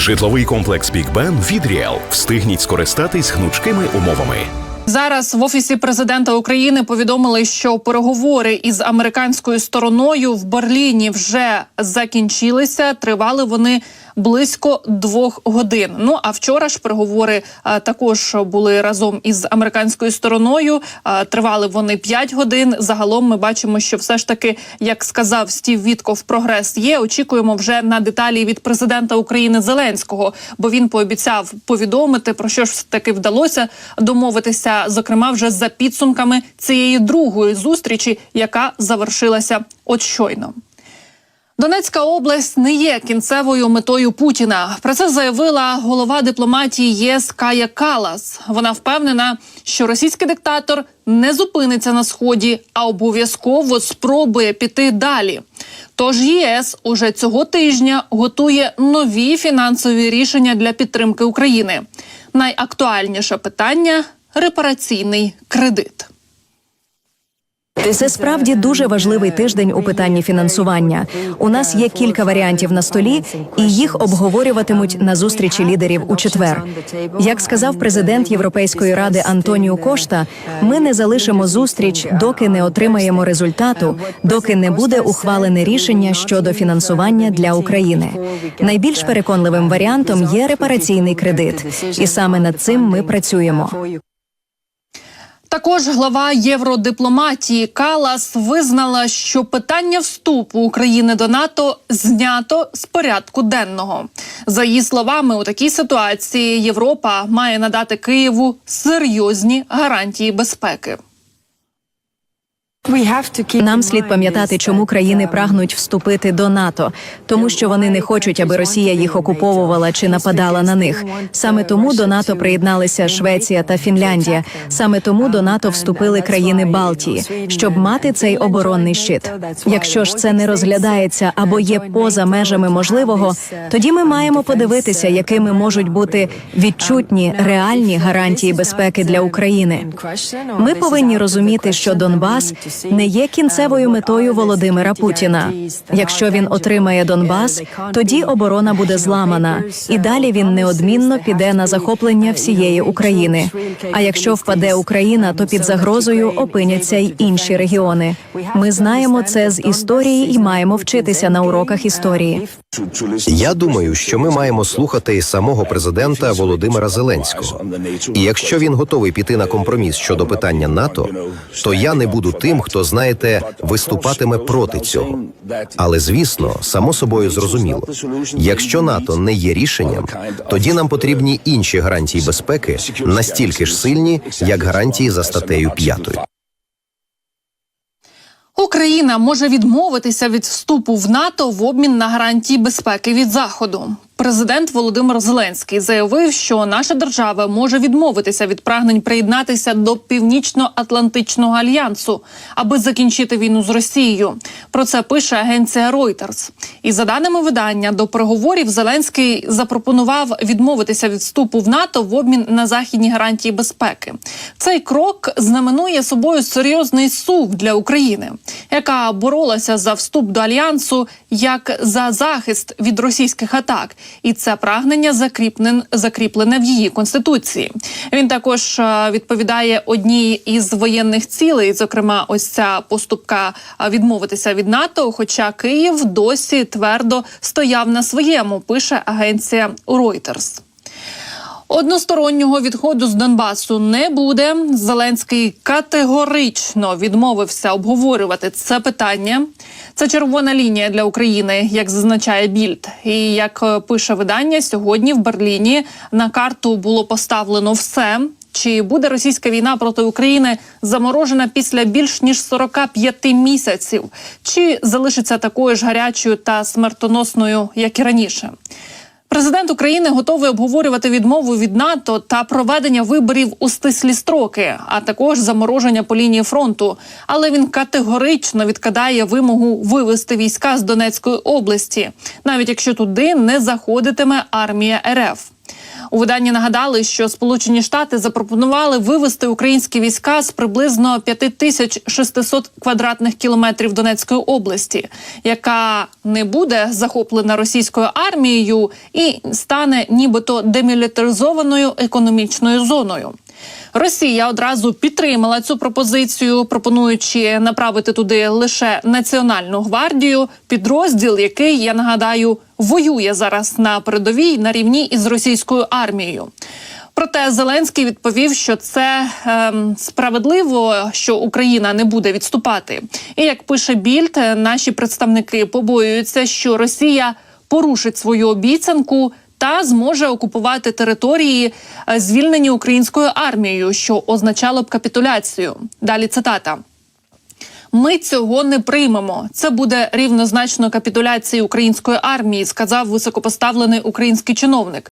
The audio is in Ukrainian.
Житловий комплекс Бік Бен від Ріел. Встигніть скористатись гнучкими умовами. Зараз в офісі президента України повідомили, що переговори із американською стороною в Берліні вже закінчилися. Тривали вони близько двох годин. Ну а вчора ж переговори а, також були разом із американською стороною. А, тривали вони 5 годин. Загалом ми бачимо, що все ж таки, як сказав Стів Вітков, прогрес є. Очікуємо вже на деталі від президента України Зеленського, бо він пообіцяв повідомити про що ж таки вдалося домовитися, зокрема вже за підсумками цієї другої зустрічі, яка завершилася от щойно. Донецька область не є кінцевою метою Путіна. Про це заявила голова дипломатії ЄС Кая Калас. Вона впевнена, що російський диктатор не зупиниться на сході, а обов'язково спробує піти далі. Тож ЄС уже цього тижня готує нові фінансові рішення для підтримки України. Найактуальніше питання репараційний кредит. Це справді дуже важливий тиждень у питанні фінансування. У нас є кілька варіантів на столі, і їх обговорюватимуть на зустрічі лідерів у четвер. Як сказав президент Європейської ради Антоніо Кошта, ми не залишимо зустріч, доки не отримаємо результату, доки не буде ухвалене рішення щодо фінансування для України. Найбільш переконливим варіантом є репараційний кредит, і саме над цим ми працюємо. Також глава євродипломатії Калас визнала, що питання вступу України до НАТО знято з порядку денного. За її словами, у такій ситуації Європа має надати Києву серйозні гарантії безпеки. Нам слід пам'ятати, чому країни прагнуть вступити до НАТО, тому що вони не хочуть, аби Росія їх окуповувала чи нападала на них. Саме тому до НАТО приєдналися Швеція та Фінляндія. Саме тому до НАТО вступили країни Балтії, щоб мати цей оборонний щит. Якщо ж це не розглядається або є поза межами можливого, тоді ми маємо подивитися, якими можуть бути відчутні реальні гарантії безпеки для України. Ми повинні розуміти, що Донбас не є кінцевою метою Володимира Путіна. Якщо він отримає Донбас, тоді оборона буде зламана, і далі він неодмінно піде на захоплення всієї України. А якщо впаде Україна, то під загрозою опиняться й інші регіони. Ми знаємо це з історії і маємо вчитися на уроках історії. Я думаю, що ми маємо слухати самого президента Володимира Зеленського. І якщо він готовий піти на компроміс щодо питання НАТО, то я не буду тим, хто знаєте, виступатиме проти цього. Але звісно, само собою зрозуміло, якщо НАТО не є рішенням, тоді нам потрібні інші гарантії безпеки настільки ж сильні, як гарантії за статтею 5. Україна може відмовитися від вступу в НАТО в обмін на гарантії безпеки від заходу. Президент Володимир Зеленський заявив, що наша держава може відмовитися від прагнень приєднатися до північно-атлантичного альянсу, аби закінчити війну з Росією. Про це пише агенція Reuters. І за даними видання, до переговорів Зеленський запропонував відмовитися від вступу в НАТО в обмін на західні гарантії безпеки. Цей крок знаменує собою серйозний сув для України, яка боролася за вступ до альянсу як за захист від російських атак і це прагнення закріплене, закріплене в її конституції. Він також е, відповідає одній із воєнних цілей, зокрема, ось ця поступка е, відмовитися від НАТО. Хоча Київ досі твердо стояв на своєму, пише агенція Reuters. Одностороннього відходу з Донбасу не буде. Зеленський категорично відмовився обговорювати це питання. Це червона лінія для України, як зазначає Більд. І як е, пише видання, сьогодні в Берліні на карту було поставлено все. Чи буде російська війна проти України заморожена після більш ніж 45 місяців? Чи залишиться такою ж гарячою та смертоносною, як і раніше? Президент України готовий обговорювати відмову від НАТО та проведення виборів у стислі строки, а також замороження по лінії фронту. Але він категорично відкидає вимогу вивести війська з Донецької області, навіть якщо туди не заходитиме армія РФ. У виданні нагадали, що Сполучені Штати запропонували вивести українські війська з приблизно 5600 квадратних кілометрів Донецької області, яка не буде захоплена російською армією і стане нібито демілітаризованою економічною зоною. Росія одразу підтримала цю пропозицію, пропонуючи направити туди лише національну гвардію, підрозділ, який я нагадаю воює зараз на передовій на рівні із російською армією. Проте Зеленський відповів, що це ем, справедливо, що Україна не буде відступати. І як пише Більд, наші представники побоюються, що Росія порушить свою обіцянку та зможе окупувати території, е, звільнені українською армією, що означало б капітуляцію. Далі цитата. Ми цього не приймемо. Це буде рівнозначно капітуляції української армії, сказав високопоставлений український чиновник.